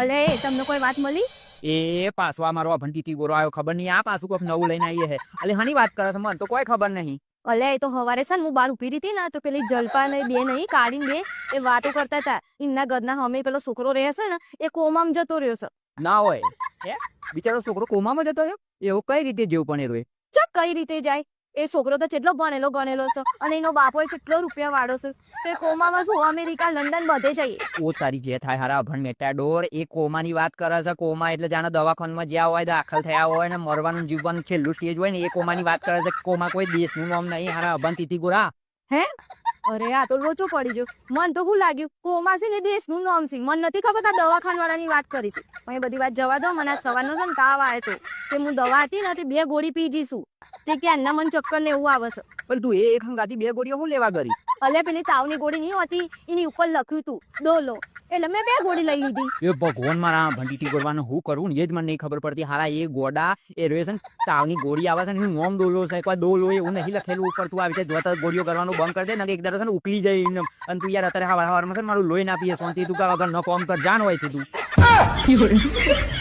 અલે તમને કોઈ વાત મળી? એ પાછો આ મારો અભંતીથી ગોરો આવ્યો ખબર નહીં. આ પાછું કોઈ નવું લઈને આવીએ હે અલે હની વાત કરે છે મને તો કોઈ ખબર નહીં. અલે એ તો હવારે છે ને હું બહાર ઊભી રીતી હતી ને તો પેલી જલપા ને બે નહીં કાઢીને બે એ વાતો કરતા હતા. એમના ઘરના હમે પેલો છોકરો રહે છે ને એ કોમામાં જતો રહ્યો છે. ના હોય. બિચારો છોકરો કોમામાં જતો રહ્યો? એવું કઈ રીતે જેવું પણ એ રોય કઈ રીતે જાય? એ છોકરો તો કેટલો ભણેલો ગણેલો છે અને એનો બાપો કેટલો રૂપિયા વાળો છે? તો કોમામાં શું? અમેરિકા લંડન બધે જઈએ. ઓ તારી જે થાય હારા અભણ મેટાડોર એ કોમાની વાત કરે છે કોમા એટલે જાણે દવાખાનામાં જ્યાં હોય દાખલ થયા હોય ને મરવાનું જીવવાનું છેલ્લું સ્ટેજ હોય ને એ કોમાની વાત કરે છે કોમા કોઈ દેશનું નામ નહીં હારા અભણ તીતી ગોરા અરે આ તો લોચો પડી ગયો. મન તો શું લાગ્યું? કોમા છે ને દેશનું નામ છે. મન નથી ખબર આ દવાખાના વાળાની વાત કરી છે. એ બધી વાત જવા દો મને સવાર સવારનો છે ને તાવ આવે તો. કે હું દવા હતી ને તે બે ગોળી પી જઈશું તે ક્યાં ના મન ચક્કર ને એવું આવે છે પણ તું એ એક હંગાથી બે ગોળીઓ હું લેવા કરી અલે પેલી તાવની ગોળી નહીં હતી એની ઉપર લખ્યું તું ડોલો. એટલે મેં બે ગોળી લઈ લીધી. એ ભગવાન મારા ભંડીટી ગોળવાનું હું કરું ને એ જ મને નહીં ખબર પડતી. હારા એ ગોડા એ રહે છે તાવની ગોળી આવે છે ને એનું નોમ ડોલો છે. કોઈ ડોલો એવું નહીં લખેલું ઉપર તું આવી છે જોતા ગોળીઓ કરવાનું બંધ કરી દે ને એક દર છે ને ઉકલી જાય એમને. અને તું યાર અત્યારે હવાર હવારમાં છે ને મારું લોહી ના પીએ શાંતિ તું કાં વગર ન કોમ કર જાણ હોય તું